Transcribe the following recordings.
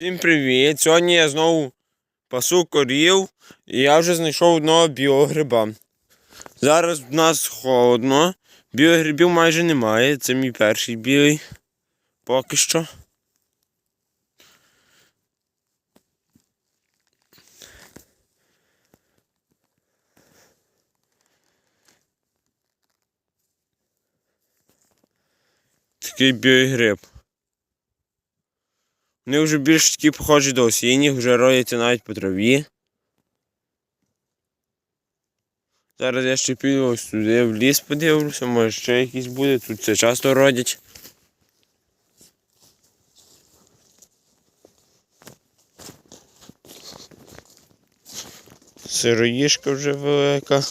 Всім привіт! Сьогодні я знову пасу корів і я вже знайшов одного біогриба. Зараз в нас холодно, біогрибів майже немає, це мій перший білий поки що. Такий біогриб. Вони вже більш такі похожі до осінніх, вже рояться навіть по траві. Зараз я ще піду ось туди в ліс подивлюся, може ще якийсь буде, тут це часто родять. Сироїшка вже велика.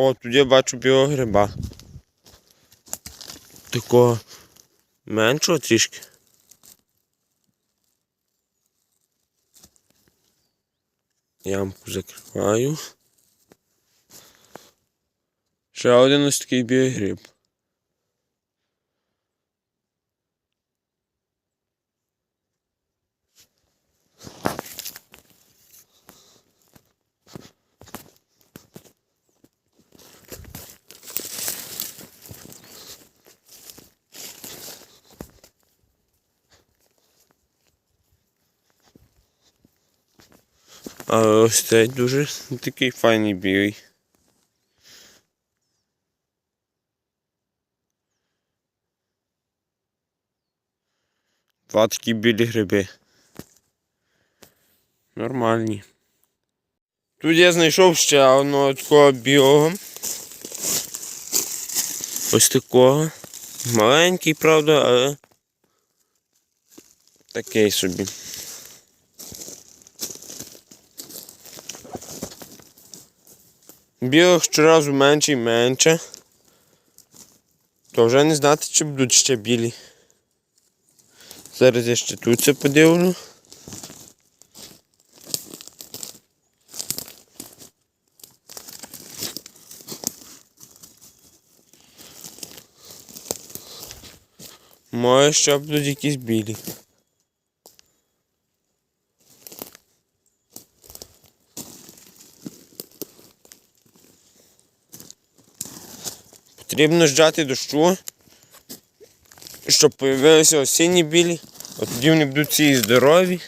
О, тут я бачу білого гриба. Такого меншого трішки. Ямку закриваю. Ще один ось такий білий гриб. А ось цей дуже такий файний білий. Два такі білі гриби. Нормальні. Тут я знайшов ще одного такого білого. Ось такого. Маленький, правда, але такий собі. Білих щоразу менше і менше. То вже не знати, чи будуть ще білі. Зараз я ще тут це подивлю. Може, ще будуть якісь білі. Потрібно ждати дощу, щоб з'явилися осінні білі, от тоді вони будуть ці здорові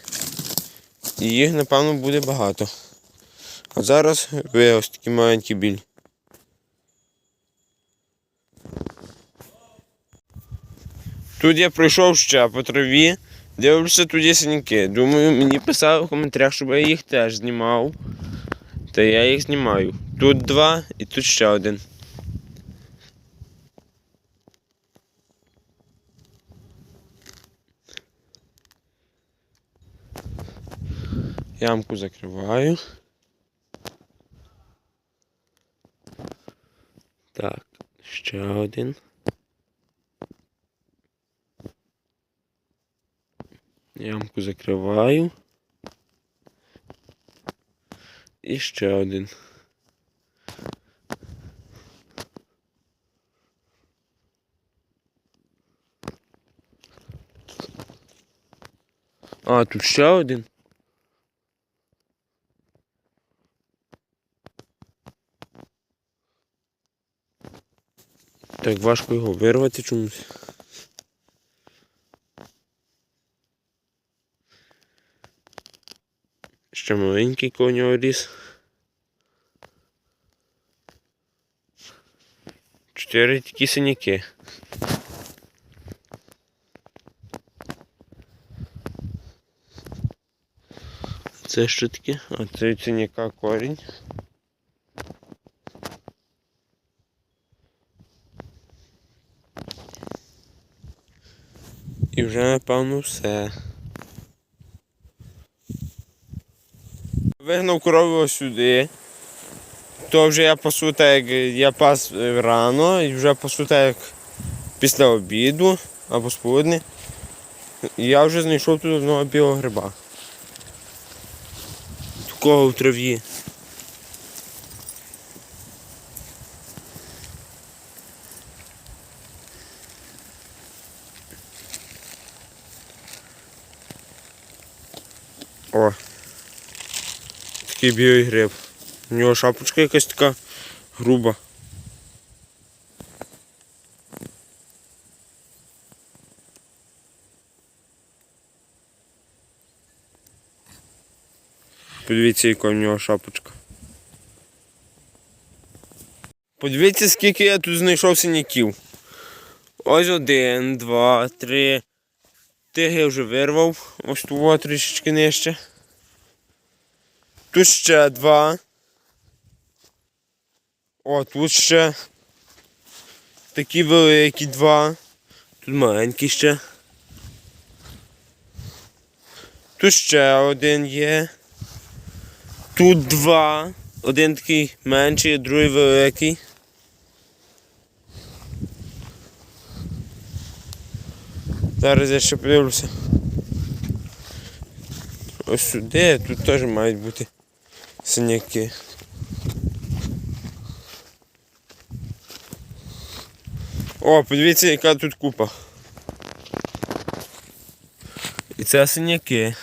і їх, напевно, буде багато. А зараз ви ось такі маленькі білі. Тут я пройшов ще по траві, дивлюся тут є синяки. Думаю, мені писали в коментарях, щоб я їх теж знімав. Та я їх знімаю. Тут два і тут ще один. Ямку закриваю. Так, ще один. Ямку закриваю. І ще один. А, тут ще один. Так важко його вирвати чомусь. Ще маленький конього ріс. Чотири такі синяки. Це що таке? А це від синяка корінь. І вже напевно все. Вигнав корову сюди. То вже я пасу так, як я пас е, рано і вже пасу так, як після обіду або з полудня. І я вже знайшов тут одного білого гриба. Такого в траві. О. Такий білий гриб. У нього шапочка якась така груба. Подивіться, яка в нього шапочка. Подивіться, скільки я тут знайшов синяків. Ось один, два, три. Тих я вже вирвав. Ось тут трішечки нижче. Тут ще два. О, тут ще такі великі два. Тут маленькі ще. Тут ще один є. Тут два. Один такий менший, другий великий. Зараз я ще подивлюся. Ось сюди, тут теж мають бути синяки. О, подивіться, яка тут купа. І це синяки.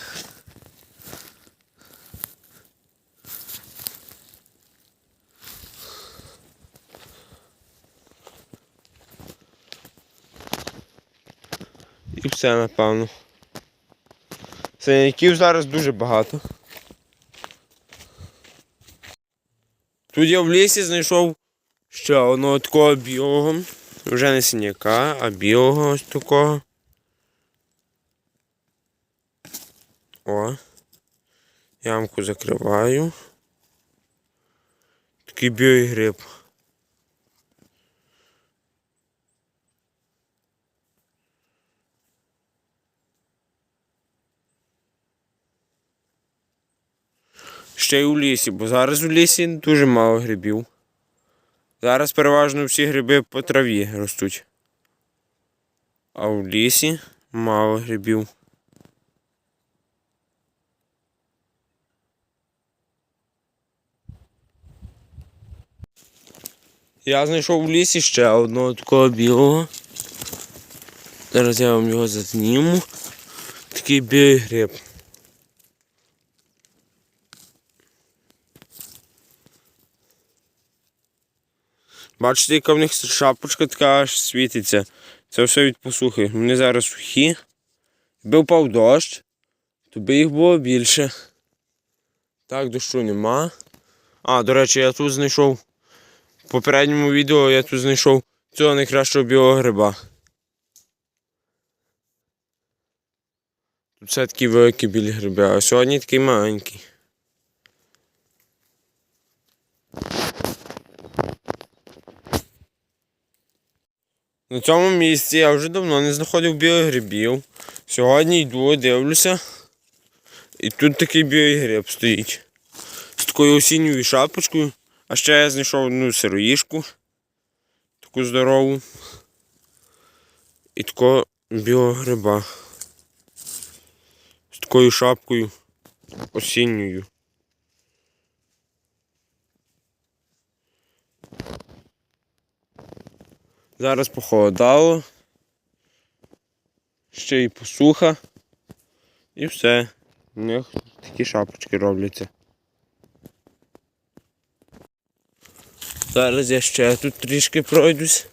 Все, напевно. Синяків зараз дуже багато. Тут я в лісі знайшов ще одного такого білого. Вже не синяка, а білого ось такого. О. Ямку закриваю. Такий білий гриб. Ще й у лісі, бо зараз у лісі дуже мало грибів. Зараз переважно всі гриби по траві ростуть. А у лісі мало грибів. Я знайшов у лісі ще одного такого білого. Зараз я вам його зазніму. Такий білий гриб. Бачите, яка в них шапочка така аж світиться. Це все від посухи. Вони зараз сухі. Якби впав дощ, то би їх було більше. Так, дощу нема. А, до речі, я тут знайшов. В попередньому відео я тут знайшов цього найкращого білого гриба. Тут все такі великі білі гриби, а сьогодні такий маленький. На цьому місці я вже давно не знаходив білих грибів. Сьогодні йду, дивлюся. І тут такий білий гриб стоїть. З такою осінньою шапочкою. А ще я знайшов одну сироїшку. Таку здорову. І такого білого гриба. З такою шапкою осінньою. Зараз похолодало. Ще й посуха. І все. У них такі шапочки робляться. Зараз я ще тут трішки пройдусь.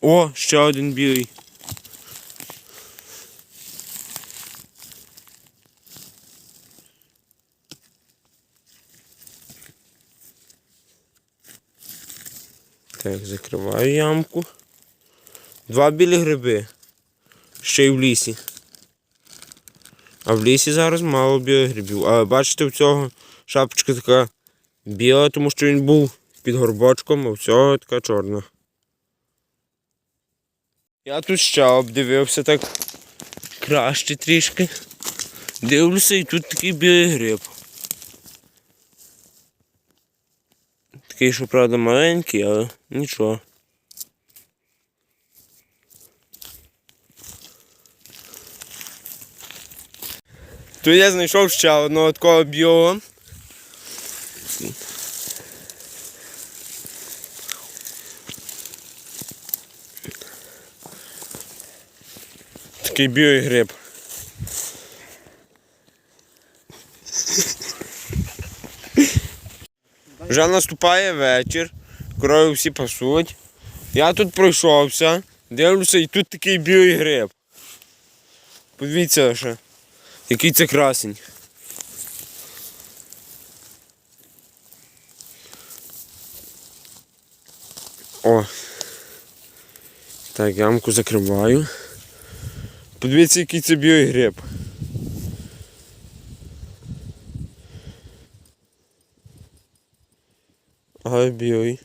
О, ще один білий. Так, закриваю ямку. Два білі гриби. Ще й в лісі. А в лісі зараз мало білих грибів. Але бачите, в цього шапочка така біла, тому що він був під горбочком, а в цього така чорна. Я тут ще обдивився так краще трішки. Дивлюся і тут такий білий гриб. Такий, що правда маленький, але нічого. Тут я знайшов ще одного такого білого. Такий біогриб. Вже наступає вечір, корови всі пасуть. Я тут пройшовся, дивлюся, і тут такий білий гриб. Подивіться ще, який це красень. О. Так, ямку закриваю. Подивіться, який це білий гриб. Ага, білий.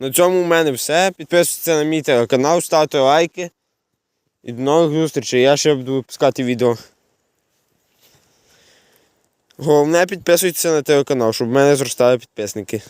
На цьому в мене все. Підписуйтесь на мій телеканал, ставте лайки. І до нових зустрічей. Я ще буду випускати відео. Головне підписуйтесь на телеканал, щоб в мене зростали підписники.